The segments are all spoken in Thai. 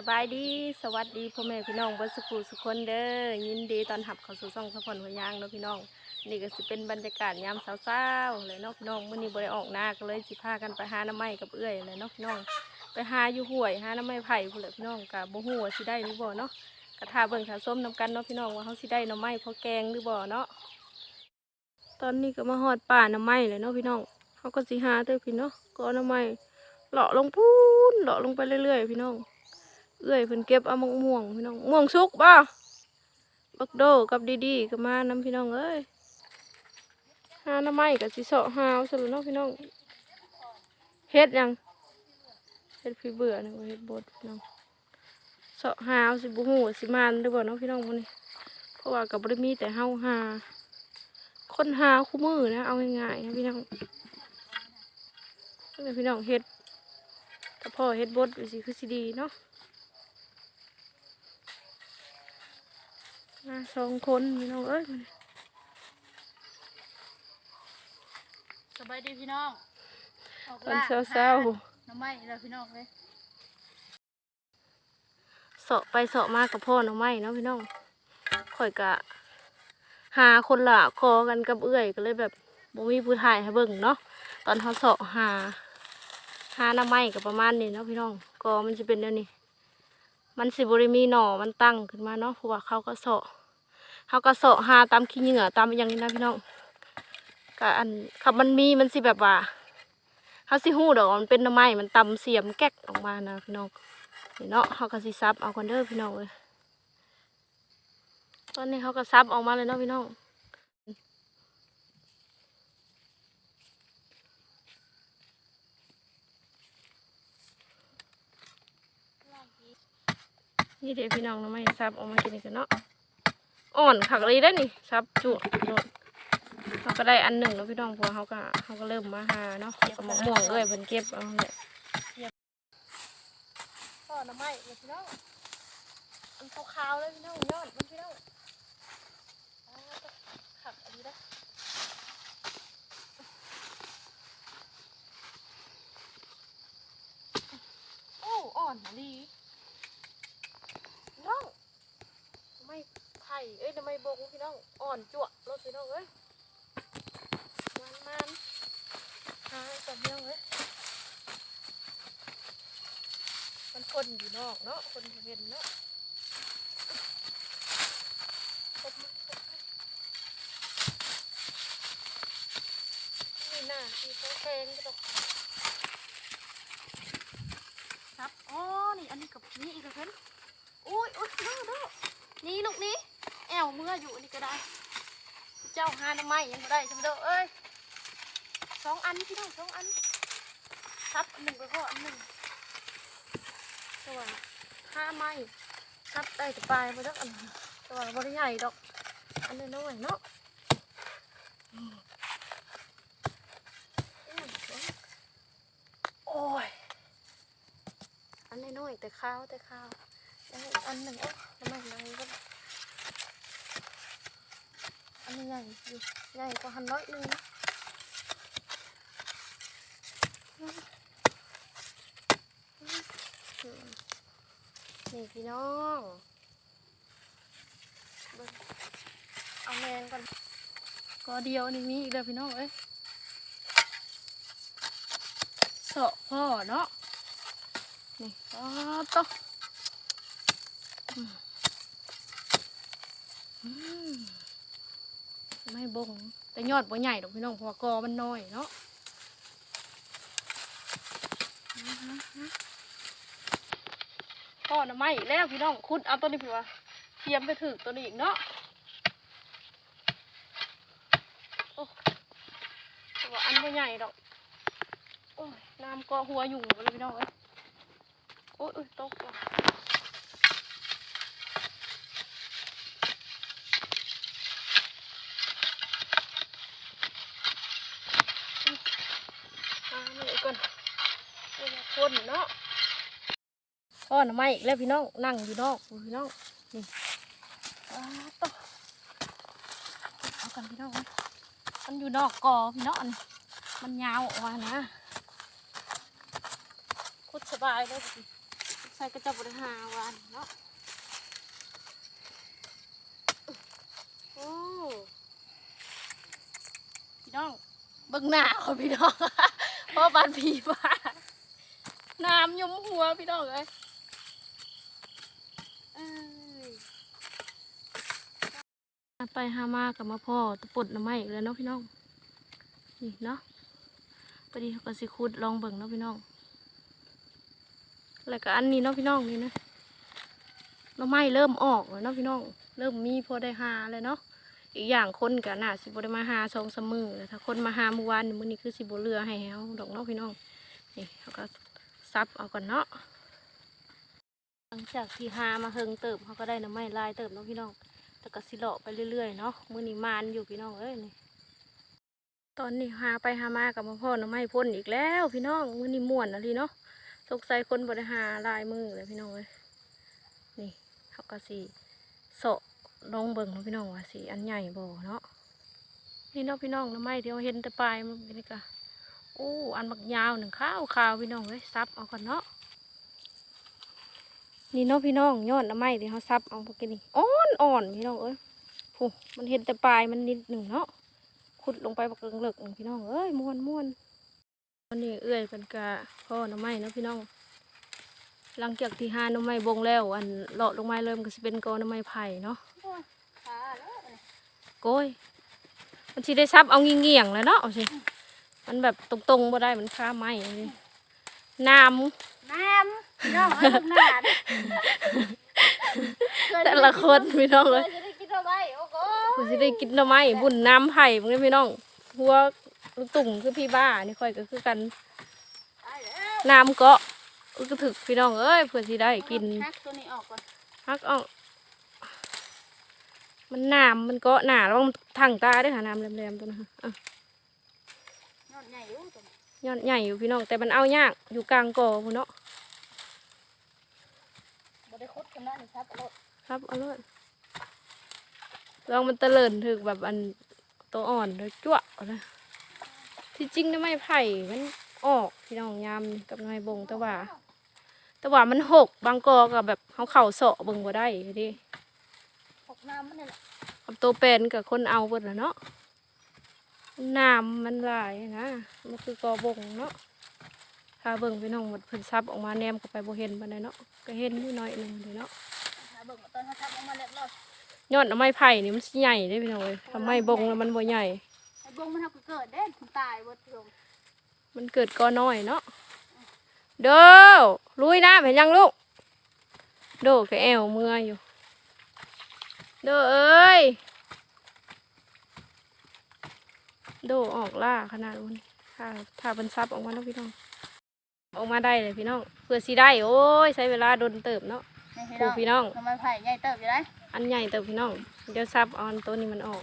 สบายดีสวัสดีพ่อแม่พี่น้องบนสุขุสุขคนเด้อยินดีตอนหับเข้าสู่ช่องสะพอนหัวยางเนาะพี่น้อง นี่ก็สิเป็นบรรยากาศยามเช้าๆเลยเนาะพี่น้องมื้อนี้บ่ได้ออกหน้าก็เลยสิพากันไปหาหน้ำไม้กับเอื้อยเลยเนาะพี่น้อง ไปหาอยู่ห้วยหาหน้ำไม้ไผ่พุ่นแหละพี่น้องก็บ่ฮู้ว่าสิได้หรือบ่เนาะก็ท่าเบิ่งท่าส้มนํกันเนาะพี่น้องว่าเฮาสิได้หน่อไม้พอแกงหรือบ่เนาะตอนนี้ก็มาฮอดป่าหน้ำไม้เลยเนาะพี่น้องเฮาก็สิหาเด้อพี่เนาะก็หน้ำไม้เลาะลงพูนเลาะลงไปเรื่อยๆพี่น้อง เอื้อยเพิ่นเก็บเอามะม่วงพี่น้องม่วงสุกบ่บักโดกับดีๆก็มานํพี่น้องเอ้ยหาหน้ำไม้ก็สิเสาะหาวซะแล้วเนาะพี่น้องเฮ็ดยังเฮ็ดพี่เบื่อนะว่เฮ็ดบดพี่น้องเสาะหาวสิบ่ฮู้ว่าสิมานหรือบ่เนาะพี่น้องมื้อนี้เพราะว่าก็บ่ได้มีแต่เฮาหาคนหาคู่มือนะเอาง่ายๆนะพี่น้องนี่พี่น้องเฮ็ดถ้าพ่อเฮ็ดบดสิคือสิดีเนาะ มาสองคนพี่น้องเอ้ยมานี่สบายดีพี่น้องออกตอนล่เช้าเช้าหน้ำไม้แล้วพี่น้องเลยๆเสาะไปเสาะมากับพ่อหน้องไม้เนาะพี่น้องข่อยกะ หาคนละคอกันกับเอื้อยก็เลยแบบบ่มีผู้ถ่ายให้เบิ่งเนาะตอนเขาเสาะหาหาหน้าไม้ก็ประมาณนี้เนาะพี่น้องกอมันจะเป็นแนวนี้ มันสิบริมีหน่อมันตั้งขึ้นมาเนาะเพราะว่าเขาก็โสะเขาก็โสะหาตามขี้เหงื่อตามอย่างนี้นะพี่น้องก็อันขับมันมีมันสิแบบว่าเขาสิหู้ดอกมันเป็นหน้ำไม้มันตำเสียมแก๊กออกมานะพี่น้องนี่เนาะเขาก็สิซับเอากันเด้อพี่น้องเลยตอนนี้เขาก็ซับออกมาเลยเนาะพี่น้อง นี่เดี๋ยวพี่น้องน้ำไม้ซับออกมากินกันเนาะอ่อนขักเลยได้นี่ซับจุโดดเขาก็ได้อันหนึ่งแล้วพี่น้องเพอเขาก็เขาก็เริ่มมาหาเนาะเขาก็มะม่วงเอ้ยเพิ่นเก็บเอาเนี่ยก็น้ำไม้เลยพี่น้องอันขาวๆเลยพี่น้องยอดมันพี่น้องขักอันนี้ได้อโอ้อ่อนดี น้องทำไมไผ่เอ้ยทำไมบงพี่น้องอ่อนจั่วรถพี่น้องเอ้ยมันมันหาให้กับพี่น้องเอ้ยมันคนอยู่นอกเนาะคนเห็นเนาะนี่หน้าที่เขาแพงก็ดอกครับอ๋อนี่อันนี้กับนี่อีกแล้วเพิ่น อุ้ยอุ้ยดูดูนี่ลูกนี้แอวเมื่ออยู่นี่ก็ได้ เจ้าหาหน้ำไม้ยังไม่ได้จำเด้อเอ้ยสองอันพี่น้องสองอันทับหนึ่งไปพ่ออันหนึ่งตัวห้าไม้ทับได้แต่ปลายไปสักอันตัวบริใหญ่ดอก อันนี้น้อยเนาะโอ้ย อันนี้น้อยแต่ข้าวแต่ข้าว อันนี้อันหนึ่งเอ๊ะทำไมมันก็อันนี้ใหญ่อยู่ใหญ่กว่าหันร้อยหนึ่งอืมอืมอืมนี่พี่น้องเบิ่งเอาแมงก่อนก็เดียวนี่มีอีกแล้วพี่น้องเอ้ยเสาะพ่อเนาะนี่อ๋อตะอืม ไม่บงแต่ยอดบ่ใหญ่ดอกพี่น้องเพราะว่ากอมันน้อยเนาะก็หน่อไม้อีกแล้วพี่น้องคุดเอาตัวนี้พี่ว่าเทียมไปถึกตัวนี้อีกเนาะโอ้แต่ว่าอันบ่ใหญ่ดอกโอ้ยน้ำก็หัวอยู่เลยพี่น้องเอ้ยโอ้ยโอ้ยตกว่ะ อ่านี่ ก่อนเอามาคนเนาะพ่อนไม้อีกแล้วพี่น้องนั่งอยู่นอกพี่น้องนี่อ้าต่อเอากันพี่น้องมันอยู่นอกกอพี่น้องมันยาวออกมานะคุดสบายเลยสิใส่กระจับบริหาวันเนาะโอ้พี่น้องเบิ่งหน้าเขาพี่น้อง พราะบานผีบ้าน้ำยุ้มหัวพี่น้องเอ้ยไปหามากับมาพ่อตะปุดน้ำไม้อีกแล้วเนาะพี่น้อง นี่เนาะพอดีก็สิคุดลองเบิ่งเนาะพี่น้อง แล้วก็อันนี้เนาะพี่น้องนี่นะน้ำไม้เริ่มออกแล้วเนาะพี่น้อง เริ่มมีพอได้หาเลยเนาะ อีกอย่างคนก็น่าสิบได้มาหาสองสมือแล้วถ้าคนมาหาเมื่อวานมื้อนี้คือสิบเหลือให้เฮาดอกนาะพี่น้องนี่เขาก็ซับเอาก่อนเนาะหลังจากที่หามาเฮิงเติบเขาก็ได้น้ำไม้ลายเติบเนาะพี่น้องแต่ก็สิเลาะไปเรื่อยๆเนาะมื้อนี้มานอยู่พี่น้องเอ้ยนี่ตอนนี้หาไปหามากับพ่อหน้ำไม้พ่นอีกแล้ว พี่น้องมื้อนี้ม่วนอะไรเนาะสงสัยคนบริหาลายมือเลยพี่น้องเอ้ยนี่เขาก็สีโสะ ลองเบิ่งเนาะพี่น้องว่าสีอันใหญ่บ่เนาะนี่เนาะพี่น้องน้ำไม้เดียวเห็นแต่ปลายมันเป็นนี่กะโอ้อันบักยาวหนึ่งข้าวขาวพี่น้องเอ้ยซับเอาก่อนเนาะนี่เนาะพี่น้องยอดน้ำไม้ที่เขาซับเอาพวกนี้อ่อนอ่อนพี่น้องเอ้ยโอ้มันเห็นแต่ปลายมันนิดหนึ่งเนาะขุดลงไปบักเลิกหนึ่งพี่น้องเอ้ยม้วนม้วนวันนี้เอื้อยเป็นกะพ่อหน้ำไม้เนาะพี่น้องหลังจากที่หาน้ำไม้บงแล้ว อันเลาะลงมาเริ่มก็จะเป็นกอน้ำไม้ไผ่เนาะ โกยมันสิได้ซับเอาเงี่ยงๆแล้วเนาะเอาสิมันแบบตรงๆบ่ได้มันค้าไม้เลยน้น้ำพี่น้องไอ้ลูกหน้าเด้อำแต่ละคนพี่น้องเคเลยยจะได้กินเอาไว้โอ้โหเพื่อสิได้กินหน้ำไม้บุญน้ำไผ่มึงเลยพี่น้องหัวลูกตุ่มคือพี่บ้านี่ค่อยก็คือกันตายแล้วน้ำเกาะอึกกระถึกพี่น้องเอ้ยเพื่อสิได้กินหักตัวนี้ออกก่อนฮักอ่อง มันหนามมันก็หนาแล้วมันถังตาด้วยค่ะน้ำแหลมๆตัวนะอะยอดใหญ่อยู่ตัวนี้ยอดใหญ่อยู่พี่น้องแต่มันเอายากอยู่กลางก่อพุ่นเนาะบ่ได้คุดกันนะนี่ครับเอาโลดครับเอาเลยลองมันเตลินถึกแบบอันตัวอ่อนเลยจั่วเอาเลยที่จริงนะไม่ไผ่มันออกพี่น้องยามนี่กับนายบงแต่ว่า แต่ว่ามันหกบางกอกับแบบเขาเข่าเสาะเบิ่งบ่ได้ดิหก น้ำมันนี่แหละกับตัวเป็นกับคนเอาเบิดละเนาะน้ำมันหลายนะมันคือกอบงเนาะถ้าเบิ่งพี่น้องหมดเพิ่นซับออกมาแนมเข้าไปบ่เห็นปานใดเนาะก็เห็นนิดหน่อยหนึงเด้เนาะหาเบิ่งว่าตอนเขาทับออกมาแล้วรอดยอดไม้ไผ่นี่มันสิใหญ่เด้พี่น้องเอ้ยทำไมบงแล้วมันบ่ใหญ่ไอ้บงมันเฮาก็เกิดเด้มันตายเบ่พี่น้องมันเกิดก้อนน้อยเนาะเด้อลุยน้ำเห็นยังลูกโดดก็แอวเมื่อยอยู่ เด้อเอ้ยโดดออกล่าขนาดนี้ถ้าถ้าเป็นซับออกมาเนาะพี่น้อง ออกมาได้เลยพี่น้อง เพื่อสิได้ โอ้ย ใช้เวลาโดนเติบเนาะนี่ครูพี่น้องทำไมไผ่ใหญ่เติบอยู่ได้อันใหญ่เติบพี่น้อง เดี๋ยวซับเอาอันตัวนี้มันออก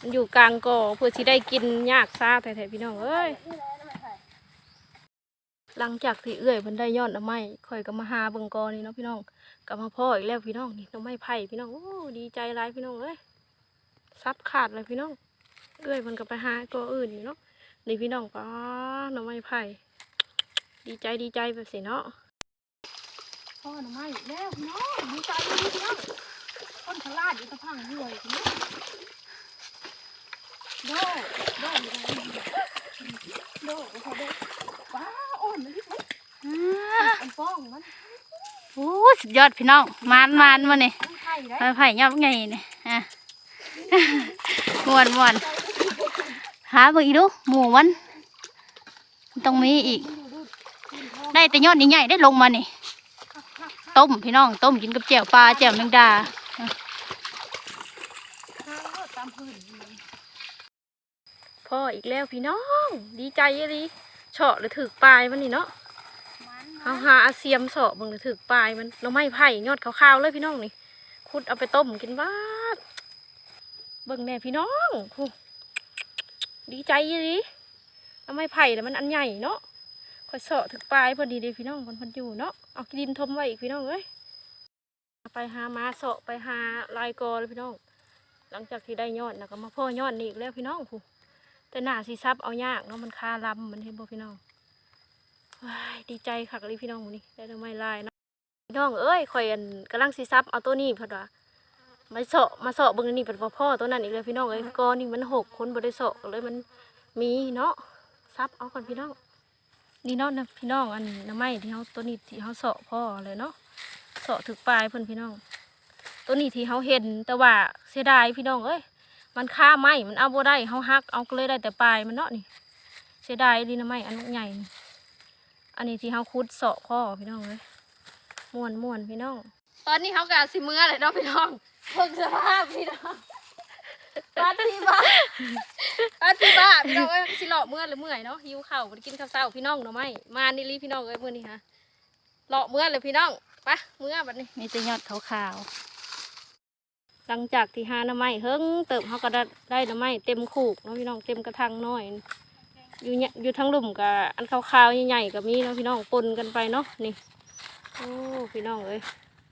มันอยู่กลางกอเพื่อสิได้กินยากซาแท้ๆพี่น้องเอ้ยนี่แหละทำไมไผ่หลังจากที่เอื้อยเพิ่นได้ยอดหน่อไม้ข่อยก็มาหาเบิ่งกอนี่เนาะพี่น้อง กลับมาพ่ออีกแล้วพี่น้องนี่หน่อไม้ไผ่พี่น้องโอ้ดีใจหลายพี่น้องเอ้ยซับขาดเลยพี่น้องเอื้อยเพิ่นก็ไปหากออื่นอยู่เนาะนี่พี่น้องป้าหน่อไม้ไผ่ดีใจดีใจแบบสิเนาะพ่อหน่อไม้อีกแล้วพี่น้องดีใจเลยพี่น้องต้นขลาดอยู่ตะพังห่วยพี่น้องโดโดอยู่ไหนโดโอ้โหโดว้าอ่อนมันที่ไหนอันฟ้องมัน โอ้สุดยอดพี่น้องมานมานมาเนี่ยไผ่ไผ่ยับไงเนี่ยอะมวนมวนหาเบิ่งอีกดูหมูมันมันต้องมีอีก ได้แต่ยอดใหญ่ๆได้ลงมาเนี่ยต้มพี่น้องต้มกินกับแจ่วปลาแจ่วแมงดาพ่ออีกแล้วพี่น้อง ดีใจเลยเฉาะหรือถือปลายมันนี่เนาะ เอาหาอาเซียมเฉาะบิ่งหรือถือปลายมันเราไม่ไผ่ยอดขาวๆเลยพี่น้องนี่ขุดเอาไปต้มกินบ้าเบิ่งแน่พี่น้องดีใจเลยเอาไม่ไผ่แล้วมันอันใหญ่เนาะคอยเฉาะถือปลายพอดีเลยพี่น้องคนพันอยู่เนาะเอาดินทมไว้อีกพี่น้องเอ้ยไปหามาเฉาะไปหาลายกอเลยพี่น้อง หลังจากที่ได้ยอดนะก็มาพ่อยอดนี่อีกแล้วพี่น้องผู้แต่หน้าสีซับเอายากเนาะมันคาลำมันเห็นบ่พี่น้อง ว้ายดีใจคักเลยพี่น้องหมื้นี้ได้ทำไมลายเนาะพี่น้องเอ้ยข่อยอันกำลังสิซับเอาตัวนี้พิ่นว่ามาเสาะมาเสาะเบิ่งอันนี่เป็นพ่อตัวนั้นอีกเลยพี่น้องเอ้ยก้อนนี่มันหกคนบ่ได้เสาะก็เลยมันมีเนาะซับเอาก่อนพี่น้อง นี่เนาะนะพี่น้องอันน้ำไม้ที่เฮาตัวนี้ที่เฮาเสาะพ่อเลยเนาะเสาะถึกปลายเพิ่อนพี่น้อง ตัวนี้ที่เฮาเห็นแต่ว่าเสียดายพี่น้องเอ้ยมันค่าไม้มันเอาบ่ได้เฮาหักเอาก็เลยได้แต่ปลายมันเนาะนี่ เสียดายดีนะไม้อันใหญ่นี่ อันนี้ที่เฮาคุดเสาะพ่อพี่น้องเอ้ยม่วนม่วนพี่น้อง ตอนนี้เขากะสิมือเลยเนาะพี่น้องเพิ่งสภาพพี่น้องปาทีบ้าปาทีบ้าพี่น้องเอ้ยสิเลาะเมื่อหรือเมื่อยเนาะหิวข้าวไปกินข้าวเช้าพี่น้องเนาะไหมมานี่ลีพี่น้องเอ้ยมื้อนี้ฮะเลาะเมื่อเลยพี่น้องไปเมื่อบัดนี้มีแต่ยอดขาวหลังจากที่หาหน้ำไม้เฮิงเติมเขาก็ได้ได้หน้ำไม้เต็มคูกเนาะพี่น้องเต็มกระถางน้อย อยู่เนี่ยอยู่ทั้งหลุมกับอันขาวๆใหญ่ๆกับมีเนาะพี่น้องปนกันไปเนาะนี่โอ้พี่น้องเอ้ย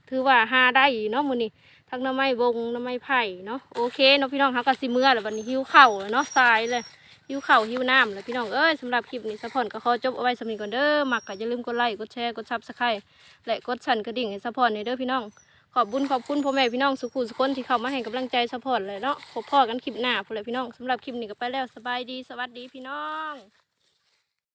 ถือว่าหาได้อยู่เนาะมื้อนี้ทั้งน้ำไม้บงน้ำไม้ไผ่เนาะโอเคเนาะพี่น้องเขาก็สิเมื่อแล้ววันนี้หิวข้าวแล้วเนาะทรายเลยหิวเข้าหิวน้ำแล้วพี่น้องเอ้ยสำหรับคลิปนี้สะพอนก็ขอจบเอาไว้สำหรับก่อนเด้อมักก็อย่าลืมกดไลค์กดแชร์กดซับสไครต์และกดสั่นกระดิ่งให้สะพอนในเด้อพี่น้อง ขอบบุญขอบคุณพ่อแม่พี่น้องสุขุสุคนที่เข้ามาให้กำลังใจสปอร์ตเลยเนาะพบพ่อกันคลิปหน้าพอเลยพี่น้องสำหรับคลิปนี้ก็ไปแล้วสบายดีสวัสดีพี่น้อง